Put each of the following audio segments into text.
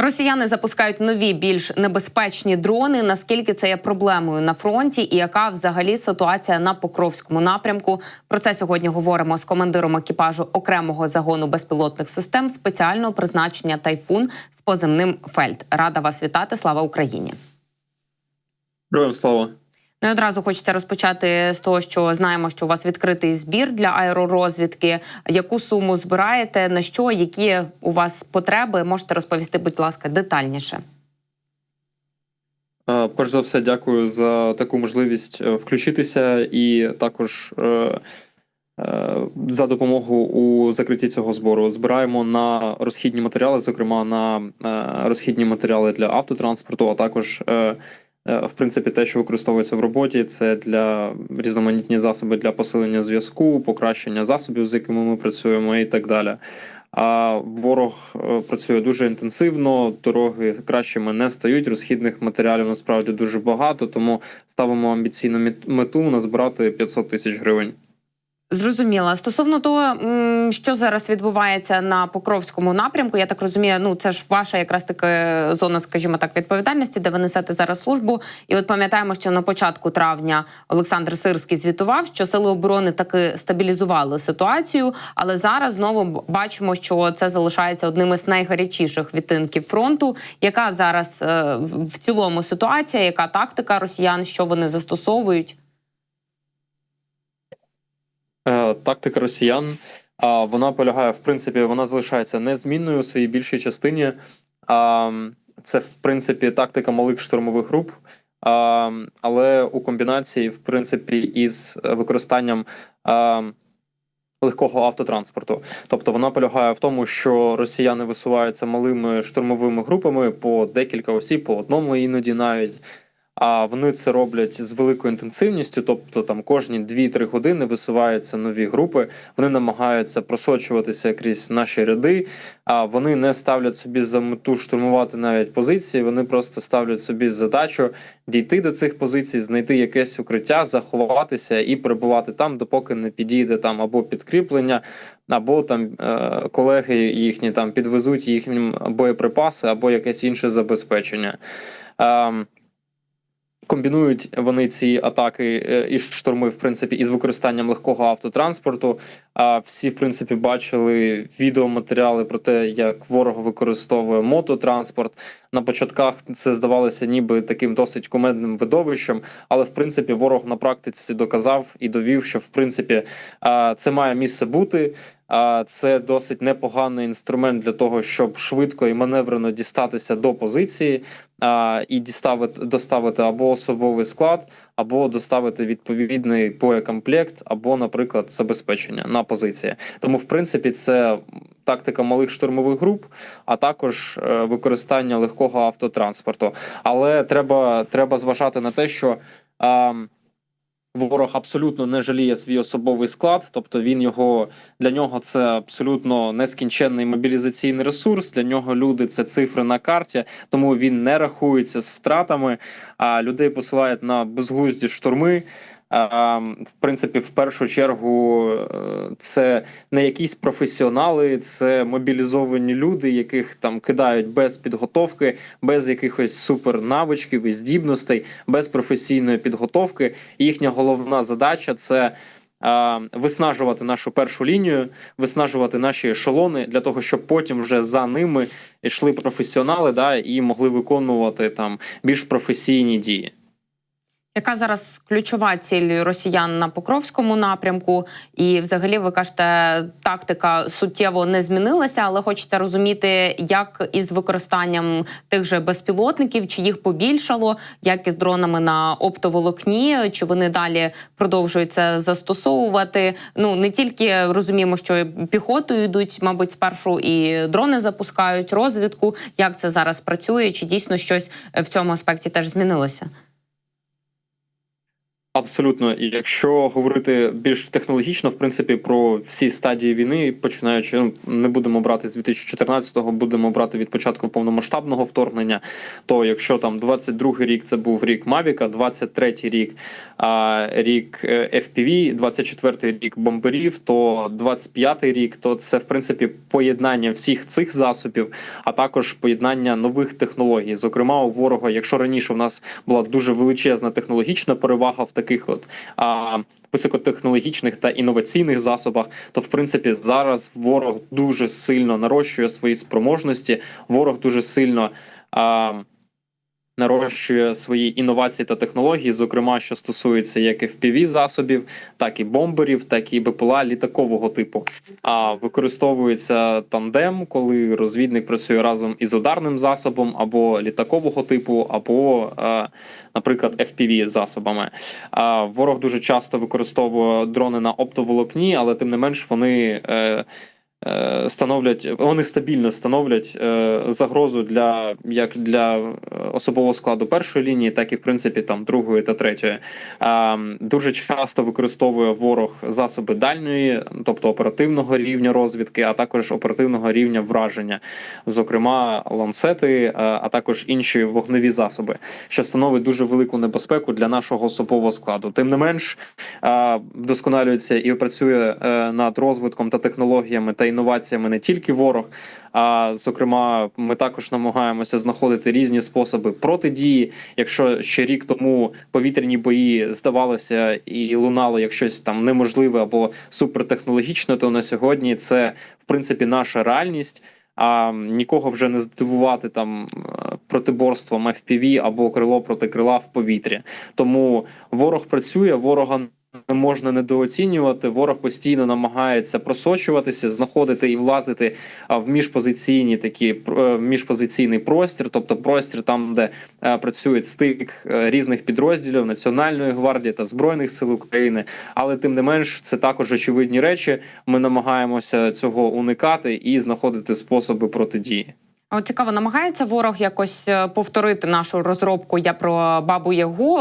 Росіяни запускають нові більш небезпечні дрони. Наскільки це є проблемою на фронті, і яка взагалі ситуація на Покровському напрямку? Про це сьогодні говоримо з командиром екіпажу окремого загону безпілотних систем спеціального призначення Тайфун з поземним Фельд. Рада вас вітати. Слава Україні! Героям слава. Ну і одразу хочеться розпочати з того, що знаємо, що у вас відкритий збір для аеророзвідки. Яку суму збираєте? На що які у вас потреби? Можете розповісти, будь ласка, детальніше. Е, Перш за все, дякую за таку можливість е, включитися і також е, за допомогу у закритті цього збору. Збираємо на розхідні матеріали, зокрема на розхідні матеріали для автотранспорту, а також в принципі те, що використовується в роботі, це для різноманітні засоби для посилення зв'язку, покращення засобів, з якими ми працюємо, і так далі. А ворог е, працює дуже інтенсивно, дороги кращими не стають. Розхідних матеріалів насправді дуже багато, тому ставимо амбіційну мету назбирати 500 тисяч гривень. Зрозуміла. Стосовно того, що зараз відбувається на Покровському напрямку, я так розумію, ну це ж ваша якраз таки зона, скажімо так, відповідальності, де ви несете зараз службу. І от пам'ятаємо, що на початку травня Олександр Сирський звітував, що сили оборони таки стабілізували ситуацію, але зараз знову бачимо, що це залишається одним із найгарячіших відтинків фронту. Яка зараз е, в цілому ситуація? Яка тактика росіян? Що вони застосовують? Е, Тактика росіян вона полягає, в принципі, вона залишається незмінною у своїй більшій частині. А, Це, в принципі, тактика малих штурмових груп. Але у комбінації, в принципі, із використанням легкого автотранспорту. Тобто вона полягає в тому, що росіяни висуваються малими штурмовими групами по декілька осіб, по одному іноді навіть. А вони це роблять з великою інтенсивністю, тобто там кожні 2-3 години висуваються нові групи. Вони намагаються просочуватися крізь наші ряди. А вони не ставлять собі за мету штурмувати навіть позиції. Вони просто ставлять собі задачу дійти до цих позицій, знайти якесь укриття, заховатися і перебувати там, допоки не підійде там або підкріплення, або там е, колеги їхні там підвезуть їхнім боєприпаси, або якесь інше забезпечення. Комбінують вони ці атаки е, і штурми, в принципі, із використанням легкого автотранспорту. А всі, в принципі, бачили відеоматеріали про те, як ворог використовує мототранспорт. На початках це здавалося ніби таким досить кумедним видовищем, але в принципі ворог на практиці доказав і довів, що в принципі це має місце бути. А, Це досить непоганий інструмент для того, щоб швидко і маневрено дістатися до позиції а, і діставити доставити або особовий склад, або доставити відповідний боєкомплект, або, наприклад, забезпечення на позиції. Тому, в принципі, це тактика малих штурмових груп, а також е, використання легкого автотранспорту. Але треба, треба зважати на те, що. А, Ворог абсолютно не жаліє свій особовий склад, тобто він його для нього це абсолютно нескінченний мобілізаційний ресурс. Для нього люди це цифри на карті, тому він не рахується з втратами. А людей посилають на безглузді штурми. В принципі, в першу чергу, е, це не якісь професіонали, це мобілізовані люди, яких там кидають без підготовки, без якихось супернавичків і здібностей, без професійної підготовки. Їхня головна задача це. Виснажувати нашу першу лінію, виснажувати наші ешелони для того, щоб потім вже за ними йшли професіонали, да, і могли виконувати там більш професійні дії. Яка зараз ключова ціль росіян на Покровському напрямку? І, взагалі, ви кажете, тактика суттєво не змінилася, але хочеться розуміти, як із використанням тих же безпілотників, чи їх побільшало, як із дронами на оптоволокні, чи вони далі продовжують це застосовувати. Ну не тільки розуміємо, що піхотою йдуть, мабуть, спершу і дрони запускають розвідку. Як це зараз працює? Чи дійсно щось в цьому аспекті теж змінилося? Абсолютно, і якщо говорити більш технологічно, в принципі, про всі стадії війни, починаючи, ну не будемо брати з 2014-го, будемо брати від початку повномасштабного вторгнення. То якщо там 22-й рік це був рік Мавіка, 23-й рік а, рік е, FPV, 24-й рік бомберів, то 25-й рік, то це в принципі поєднання всіх цих засобів, а також поєднання нових технологій. Зокрема, у ворога, якщо раніше в нас була дуже величезна технологічна перевага в таких от а, високотехнологічних та інноваційних засобах, то в принципі зараз ворог дуже сильно нарощує свої спроможності. Ворог дуже сильно. А, Нарощує свої інновації та технології, зокрема, що стосується як fpv засобів, так і бомберів, так і БПЛА літакового типу. А використовується тандем, коли розвідник працює разом із ударним засобом або літакового типу, або, е, наприклад, fpv засобами. Ворог дуже часто використовує дрони на оптоволокні, але тим не менш вони. Е, Становлять вони стабільно становлять е, загрозу для як для е, особового складу першої лінії, так і в принципі там другої та третьої. Дуже часто використовує ворог засоби дальньої, тобто оперативного рівня розвідки, а також оперативного рівня враження, зокрема ланцети, а також інші вогневі засоби, що становить дуже велику небезпеку для нашого особового складу. Тим не менш, вдосконалюється і працює над розвитком та технологіями та інноваціями не тільки ворог. А зокрема, ми також намагаємося знаходити різні способи протидії. Якщо ще рік тому повітряні бої здавалося і лунало як щось там неможливе або супертехнологічне, то на сьогодні це в принципі наша реальність. А нікого вже не здивувати там е, протиборством FPV або крило проти крила в повітрі. Тому ворог працює, ворога не можна недооцінювати. Ворог постійно намагається просочуватися, знаходити і влазити в міжпозиційні такі е, міжпозиційний простір, тобто простір там, де е, працює стик е, різних підрозділів Національної гвардії та збройних сил України. Але тим не менш, це також очевидні речі. Ми намагаємося цього уникати і знаходити способи протидії. От цікаво, намагається ворог якось е, повторити нашу розробку. Я про бабу Ягу,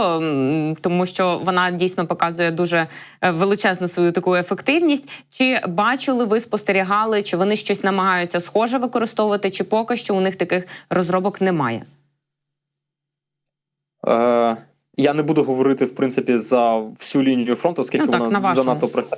тому що вона дійсно показує дуже е, величезну свою таку ефективність. Чи бачили ви спостерігали, чи вони щось намагаються схоже використовувати, чи поки що у них таких розробок немає? Е, я не буду говорити в принципі за всю лінію фронту, оскільки Ну, так, на вона занадто працює.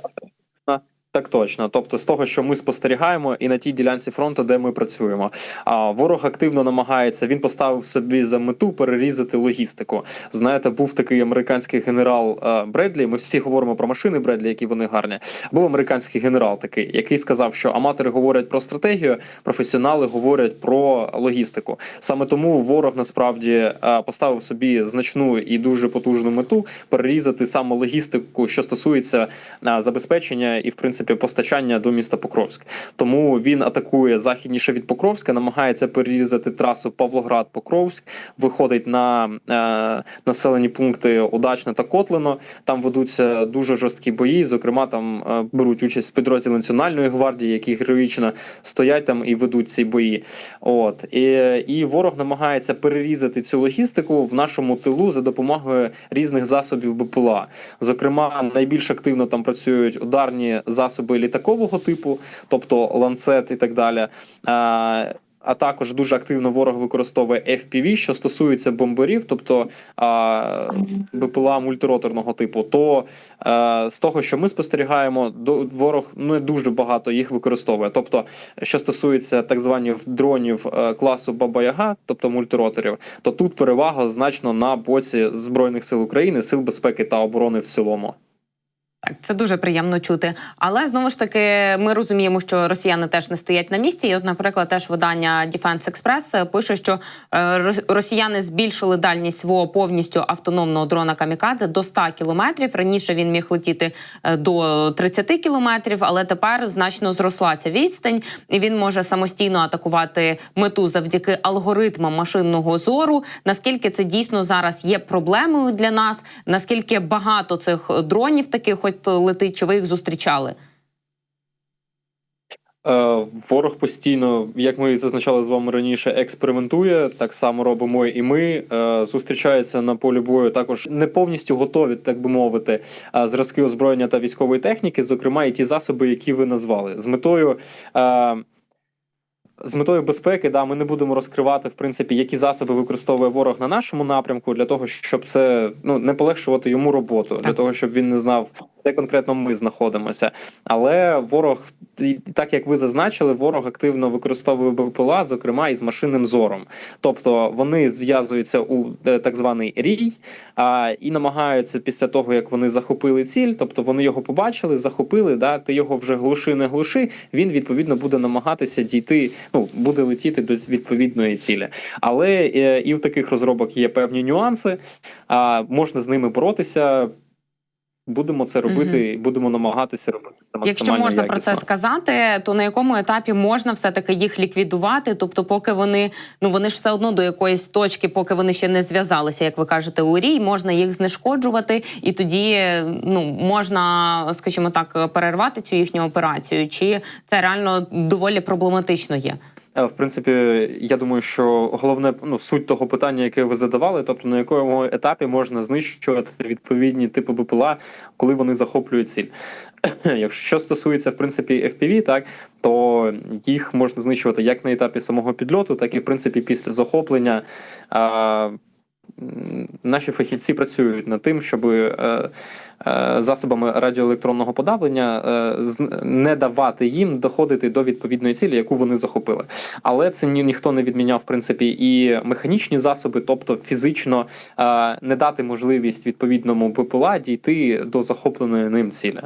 Так точно, тобто з того, що ми спостерігаємо, і на тій ділянці фронту, де ми працюємо. А ворог активно намагається. Він поставив собі за мету перерізати логістику. Знаєте, був такий американський генерал е, Бредлі. Ми всі говоримо про машини Бредлі, які вони гарні. Був американський генерал такий, який сказав, що аматори говорять про стратегію, професіонали говорять про логістику. Саме тому ворог насправді е, поставив собі значну і дуже потужну мету перерізати саме логістику, що стосується е, забезпечення і в принципі постачання до міста Покровськ. Тому він атакує західніше від Покровська, намагається перерізати трасу Павлоград-Покровськ, виходить на е, населені пункти Удачне та Котлино. Там ведуться дуже жорсткі бої. Зокрема, там е, беруть участь підрозділи Національної гвардії, які героїчно стоять там і ведуть ці бої. От і, і ворог намагається перерізати цю логістику в нашому тилу за допомогою різних засобів БПЛА. Зокрема, найбільш активно там працюють ударні засоби літакового типу, тобто ланцет і так далі. А, також дуже активно ворог використовує FPV, що стосується бомберів, тобто а, БПЛА мультироторного типу. То а, з того, що ми спостерігаємо, до ворог не дуже багато їх використовує. Тобто, що стосується так званих дронів е, класу Баба Яга, тобто мультироторів, то тут перевага значно на боці збройних сил України, сил безпеки та оборони в цілому. Так, це дуже приємно чути. Але знову ж таки, ми розуміємо, що росіяни теж не стоять на місці. І, от, наприклад, теж видання Defense Express пише, що е, росіяни збільшили дальність свого повністю автономного дрона Камікадзе до 100 кілометрів. Раніше він міг летіти е, до 30 кілометрів, але тепер значно зросла ця відстань, і він може самостійно атакувати мету завдяки алгоритмам машинного зору. Наскільки це дійсно зараз є проблемою для нас? Наскільки багато цих дронів таких, хоч летить, чи ви їх зустрічали? Е, Ворог постійно, як ми зазначали з вами раніше, експериментує. Так само робимо і ми. Е, Зустрічаються на полі бою також не повністю готові, так би мовити, е, зразки озброєння та військової техніки, зокрема і ті засоби, які ви назвали, з метою. З метою безпеки, да, ми не будемо розкривати в принципі, які засоби використовує ворог на нашому напрямку для того, щоб це ну не полегшувати йому роботу, для того, щоб він не знав, де конкретно ми знаходимося. Але ворог, так як ви зазначили, ворог активно використовує БПЛА, зокрема із машинним зором. Тобто вони зв'язуються у е, так званий рій а, і намагаються після того, як вони захопили ціль, тобто вони його побачили, захопили. Да, ти його вже глуши, не глуши. Він відповідно буде намагатися дійти, ну буде летіти до відповідної цілі. Але е, і в таких розробок є певні нюанси. А можна з ними боротися. Будемо це робити, будемо намагатися робити це максимально Якщо можна про це сказати, то на якому етапі можна все таки їх ліквідувати? Тобто, поки вони ну вони ж все одно до якоїсь точки, поки вони ще не зв'язалися, як ви кажете, у рій, можна їх знешкоджувати, і тоді ну можна, скажімо так, перервати цю їхню операцію, чи це реально доволі проблематично є? Е, В принципі, я думаю, що головне ну суть того питання, яке ви задавали, тобто на якому етапі можна знищувати відповідні типи БПЛА, коли вони захоплюють ціль. Якщо стосується в принципі FPV, так то їх можна знищувати як на етапі самого підльоту, так і в принципі після захоплення. А, Наші фахівці працюють над тим, щоб е, засобами радіоелектронного подавлення е, не давати їм доходити до відповідної цілі, яку вони захопили. Але це ні, ніхто не відміняв в принципі і механічні засоби, тобто фізично е, не дати можливість відповідному БПЛА дійти до захопленої ним цілі.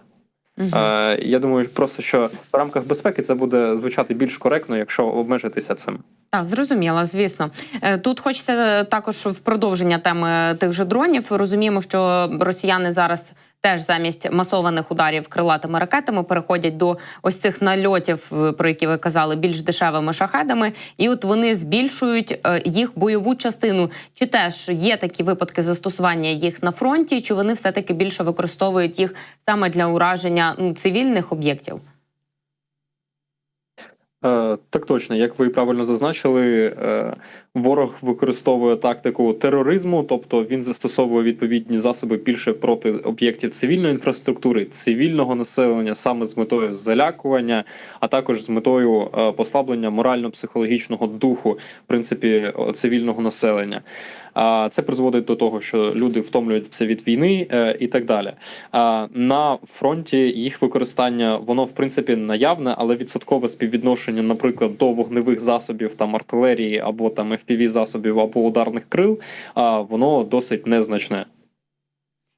Е, я думаю, просто що в рамках безпеки це буде звучати більш коректно, якщо обмежитися цим. Так, зрозуміло, звісно. Е, Тут хочеться також в продовження теми тих же дронів. Розуміємо, що росіяни зараз теж замість масованих ударів крилатими ракетами переходять до ось цих нальотів, е, про які ви казали, більш дешевими шахедами, і от вони збільшують е, їх бойову частину. Чи теж є такі випадки застосування їх на фронті, чи вони все таки більше використовують їх саме для ураження ну, цивільних об'єктів? Е, так точно, як ви правильно зазначили, е, ворог використовує тактику тероризму, тобто він застосовує відповідні засоби більше проти об'єктів цивільної інфраструктури, цивільного населення, саме з метою залякування, а також з метою е, послаблення морально-психологічного духу, в принципі, цивільного населення. А це призводить до того, що люди втомлюються від війни е, і так далі. А на фронті їх використання воно в принципі наявне, але відсоткове співвідношення, наприклад, до вогневих засобів там артилерії або там fpv засобів або ударних крил, а воно досить незначне.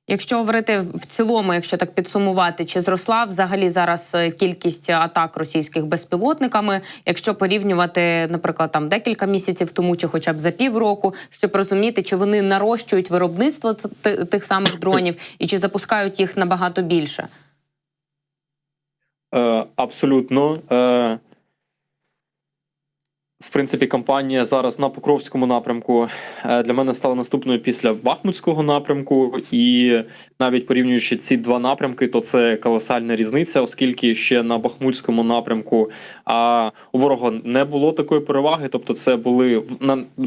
Якщо говорити в цілому, якщо так підсумувати, чи зросла взагалі зараз е, кількість атак російських безпілотниками, якщо порівнювати, наприклад, там декілька місяців тому, чи хоча б за півроку, щоб розуміти, чи вони нарощують виробництво тих самих дронів і чи запускають їх набагато більше? Е, абсолютно. В принципі, кампанія зараз на Покровському напрямку е, для мене стала наступною після Бахмутського напрямку, і навіть порівнюючи ці два напрямки, то це колосальна різниця, оскільки ще на Бахмутському напрямку а, у ворога не було такої переваги. Тобто, це були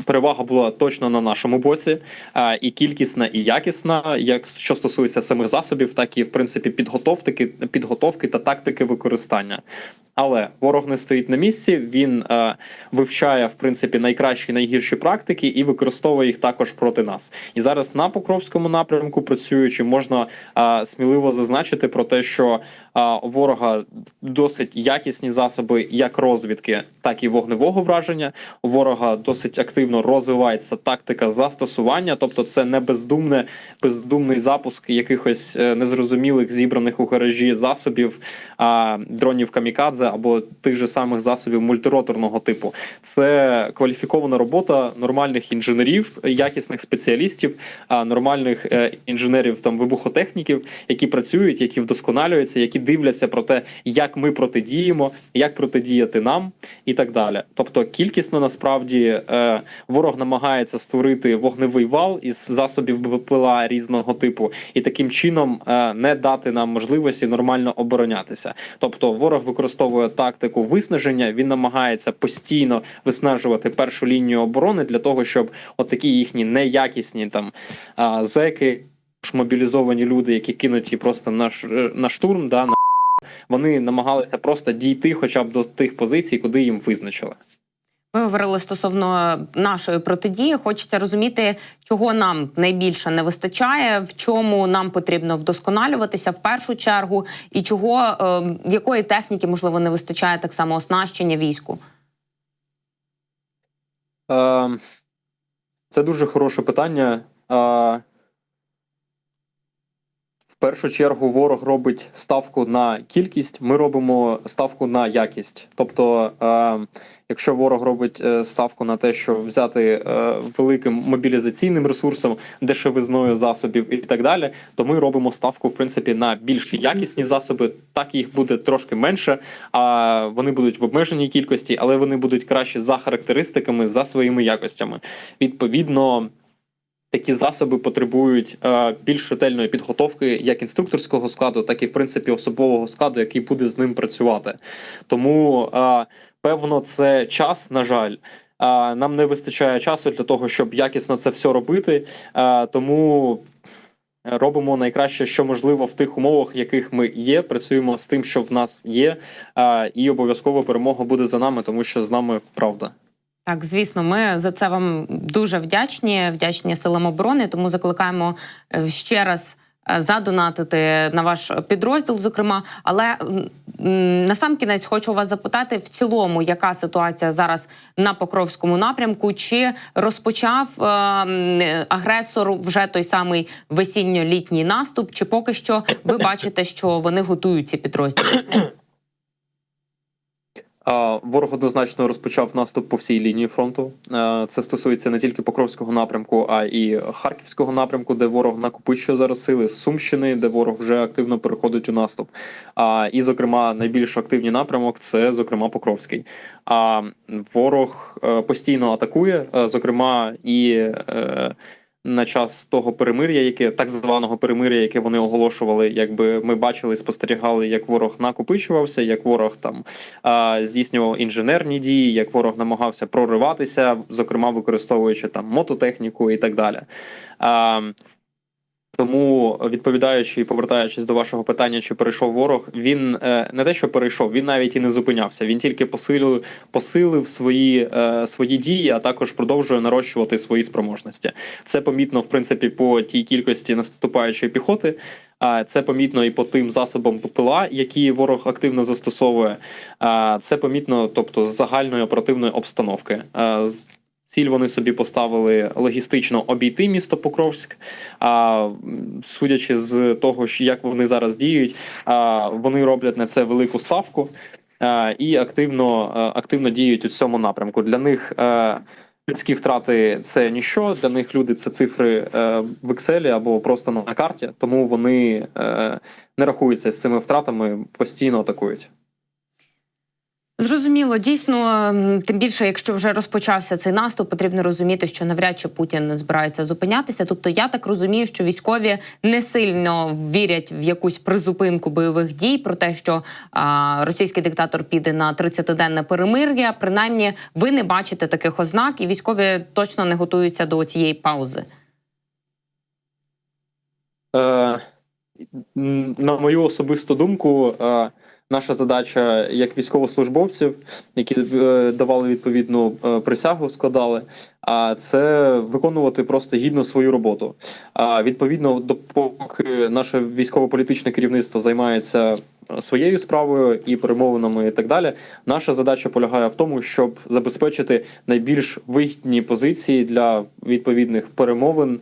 перевага була точно на нашому боці, і кількісна, і якісна, як що стосується самих засобів, так і в принципі підготовки, підготовки та тактики використання. Але ворог не стоїть на місці. Він е, вивчає в принципі найкращі найгірші практики і використовує їх також проти нас. І зараз на Покровському напрямку працюючи, можна е, сміливо зазначити про те, що ворога досить якісні засоби як розвідки, так і вогневого враження. У ворога досить активно розвивається тактика застосування, тобто це не бездумне, бездумний запуск якихось е, незрозумілих зібраних у гаражі засобів а, дронів камікадзе або тих же самих засобів мультироторного типу. Це кваліфікована робота нормальних інженерів, якісних спеціалістів, нормальних е, інженерів там вибухотехніків, які працюють, які вдосконалюються, які дивляться про те, як ми протидіємо, як протидіяти нам, і так далі. Тобто, кількісно насправді е, ворог намагається створити вогневий вал із засобів БПЛА різного типу, і таким чином е, не дати нам можливості нормально оборонятися. Тобто, ворог використовує тактику виснаження. Він намагається постійно виснажувати першу лінію оборони для того, щоб отакі їхні неякісні там а, зеки, мобілізовані люди, які кинуті просто на, ш- на штурм, да, на вони намагалися просто дійти хоча б до тих позицій, куди їм визначили. Ви говорили стосовно нашої протидії. Хочеться розуміти, чого нам найбільше не вистачає, в чому нам потрібно вдосконалюватися в першу чергу, і чого е, якої техніки можливо не вистачає так само оснащення війську. Е, це дуже хороше питання. Першу чергу ворог робить ставку на кількість, ми робимо ставку на якість. Тобто, е, якщо ворог робить е, ставку на те, що взяти е, великим мобілізаційним ресурсом, дешевизною засобів і так далі, то ми робимо ставку в принципі на більш якісні засоби. Так їх буде трошки менше, а вони будуть в обмеженій кількості, але вони будуть краще за характеристиками, за своїми якостями. Відповідно. Такі засоби потребують е, більш ретельної підготовки як інструкторського складу, так і в принципі особового складу, який буде з ним працювати. Тому е, певно, це час, на жаль. Е, нам не вистачає часу для того, щоб якісно це все робити. Тому робимо найкраще, що можливо в тих умовах, в яких ми є. Працюємо з тим, що в нас є, і обов'язково перемога буде за нами, тому що з нами правда. Так, звісно, ми за це вам дуже вдячні, вдячні силам оборони. Тому закликаємо е, ще раз е, задонатити на ваш підрозділ, зокрема. Але на сам кінець хочу вас запитати в цілому, яка ситуація зараз на Покровському напрямку? Чи розпочав е, агресор вже той самий весінньо-літній наступ? Чи поки що ви бачите, що вони готують ці підрозділи? Ворог однозначно розпочав наступ по всій лінії фронту. Це стосується не тільки Покровського напрямку, а і Харківського напрямку, де ворог накопичує зараз сили, Сумщини, де ворог вже активно переходить у наступ. І, зокрема, найбільш активний напрямок це, зокрема, Покровський. А ворог е, постійно атакує, е, зокрема, і е, на час того перемир'я, яке так званого перемир'я, яке вони оголошували, якби ми бачили, спостерігали, як ворог накопичувався, як ворог там а, здійснював інженерні дії, як ворог намагався прориватися, зокрема використовуючи там мототехніку і так далі. А, тому, відповідаючи і повертаючись до вашого питання, чи перейшов ворог, він е, не те, що перейшов, він навіть і не зупинявся. Він тільки посилив, посилив свої, е, свої дії, а також продовжує нарощувати свої спроможності. Це помітно, в принципі, по тій кількості наступаючої піхоти. А це помітно і по тим засобам ППЛА, які ворог активно застосовує. А це помітно, тобто з загальної оперативної обстановки. Ціль вони собі поставили логістично обійти місто Покровськ. А судячи з того, як вони зараз діють, вони роблять на це велику ставку і активно, активно діють у цьому напрямку. Для них е, людські втрати це ніщо. Для них люди це цифри е, в Excel або просто на карті, тому вони е, не рахуються з цими втратами, постійно атакують. Зрозуміло, дійсно, тим більше, якщо вже розпочався цей наступ, потрібно розуміти, що навряд чи Путін збирається зупинятися. Тобто, я так розумію, що військові не сильно вірять в якусь призупинку бойових дій про те, що а, російський диктатор піде на 30-денне перемир'я. Принаймні, ви не бачите таких ознак, і військові точно не готуються до цієї паузи. Е, на мою особисту думку, е, наша задача як військовослужбовців, які е, давали відповідну е, присягу, складали, а це виконувати просто гідно свою роботу. А відповідно, допоки наше військово-політичне керівництво займається е, своєю справою і перемовинами, і так далі, наша задача полягає в тому, щоб забезпечити найбільш вигідні позиції для відповідних перемовин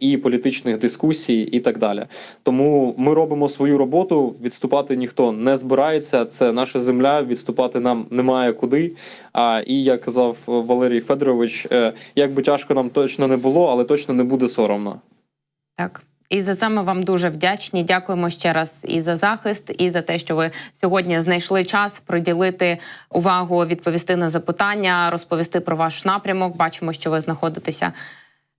і політичних дискусій, і так далі. Тому ми робимо свою роботу. Відступати ніхто не збирається. Це наша земля. Відступати нам немає куди. А і як казав Валерій Федорович, е, як би тяжко нам точно не було, але точно не буде соромно. Так. І за це ми вам дуже вдячні. Дякуємо ще раз і за захист, і за те, що ви сьогодні знайшли час приділити увагу, відповісти на запитання, розповісти про ваш напрямок. Бачимо, що ви знаходитеся.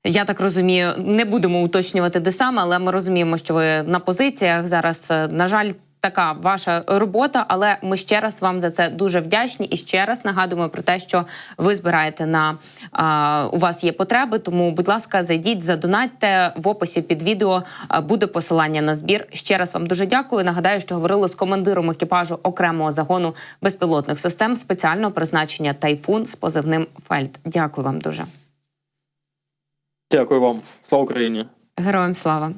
Я так розумію, не будемо уточнювати, де саме, але ми розуміємо, що ви на позиціях зараз. е, На жаль, така ваша робота, але ми ще раз вам за це дуже вдячні і ще раз нагадуємо про те, що ви збираєте на а, у вас є потреби. Тому, будь ласка, зайдіть, задонатьте в описі під відео. а, Буде посилання на збір. Ще раз вам дуже дякую. Нагадаю, що говорили з командиром екіпажу окремого загону безпілотних систем спеціального призначення Тайфун з позивним Фельд. Дякую вам дуже. Дякую вам. Слава Україні! Героям слава.